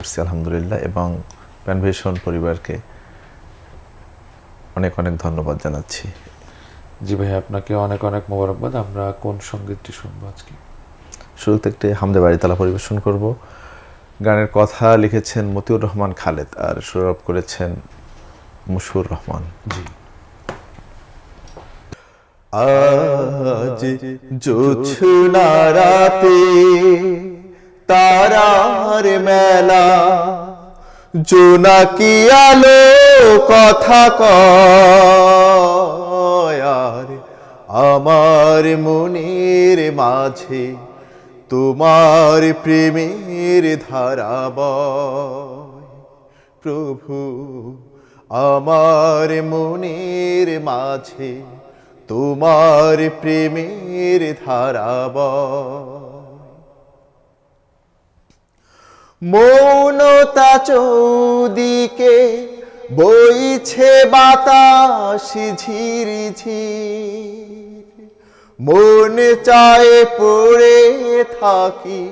করছি আলহামদুলিল্লাহ এবং প্যানভেশন পরিবারকে অনেক অনেক ধন্যবাদ জানাচ্ছি। জি ভাই আপনাকে অনেক অনেক মোবারকবাদ। আমরা কোন সঙ্গীতটি শুনব আজকে? শুরুতে একটি হামদে বাড়িতালা পরিবেশন করব। গানের কথা লিখেছেন মতিউর রহমান খালেদ আর সুরভ করেছেন মুশুর রহমান। জি। আজ জোছনা রাতে তারার মেলা। জোনাকি আলো কথা কয়ার আমার মনের মাঝে তোমার প্রেমের ধারাবয় প্রভু, আমার মনের মাঝে তোমার প্রেমের ধারাবয় মৌনতা চৌদিকে বইছে বাতাস ঝিরি মন চায় পড়ে থাকি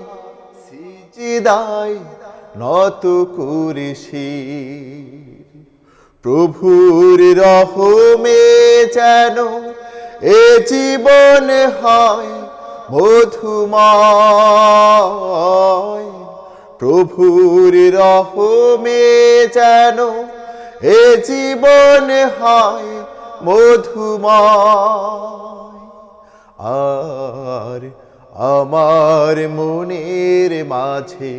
সিজিদায় নত করে শির। প্রভুর রহমে যেন এ জীবন হয় মধুময় প্রভুর রহমে যেন এ জীবন হয় মধুময়। আর আমার মনের মাঝে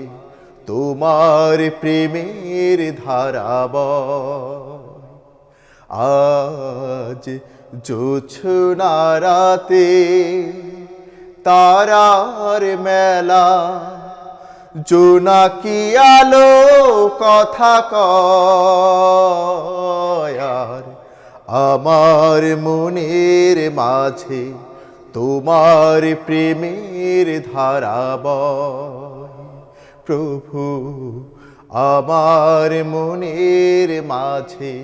তোমার প্রেমের ধারাব আজ জোছনা রাতে তারার মেলা জোনাকি আলো? কথা কয়ার আমার মনের মাঝে তোমার প্রেমের ধারাব প্রভু, আমার মনের মাঝে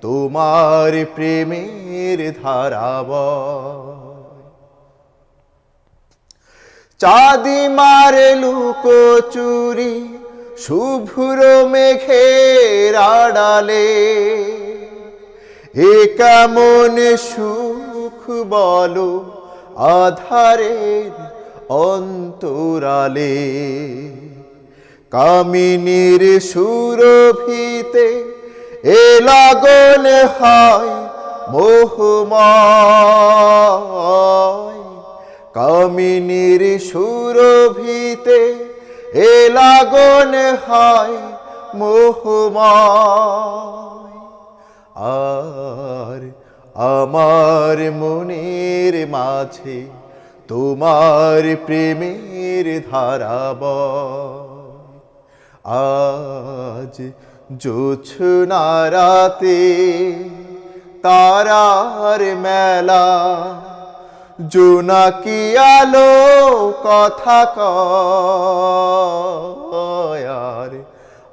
তোমার প্রেমের ধারাবয় চাঁদি মারে লুকো চুরি, শুভ্র মেঘের আড়ালে। এ কেমন সুখ বলো আধারের অন্তরালে। কামিনীর সুরভিতে এ লাগন হয় মোহময়। কামিনীর সুরভিতে এ লাগন হয় মোহময়। আর আমার মনের মাঝে তোমার প্রেমের ধারাব আজ জোছনা রাতে তারার মেলা জোনাকি আলো, কথা কয়ার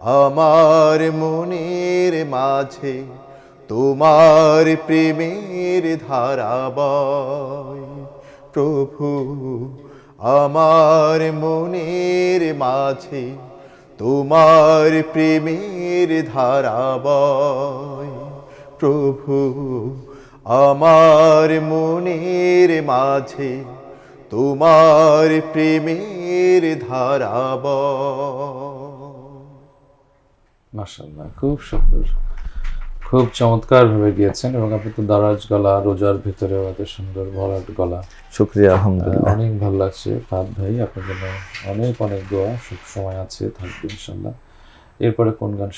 আমার মনের মাঝে তোমার প্রেমের ধারাবয় প্রভু, আমার মনের মাঝে তোমার প্রেমের ধারাবয় প্রভু আমার মনের মাঝে তোমার প্রেমের ধারাব মাশাল্লাহ খুব সুন্দর। খুব চমৎকার ভাবে গিয়েছেন এবং আপনি তো দারাজ গলা রোজার ভিতরেও এত সুন্দর ভরাট গলা। শুক্রিয়া আলহামদুলিল্লাহ। অনেক ভালো লাগছে। ফাদ ভাই আপনার জন্য অনেক অনেক দোয়া। সব সময় আছে থাকবে ইনশাল্লাহ এরপরে কোন গান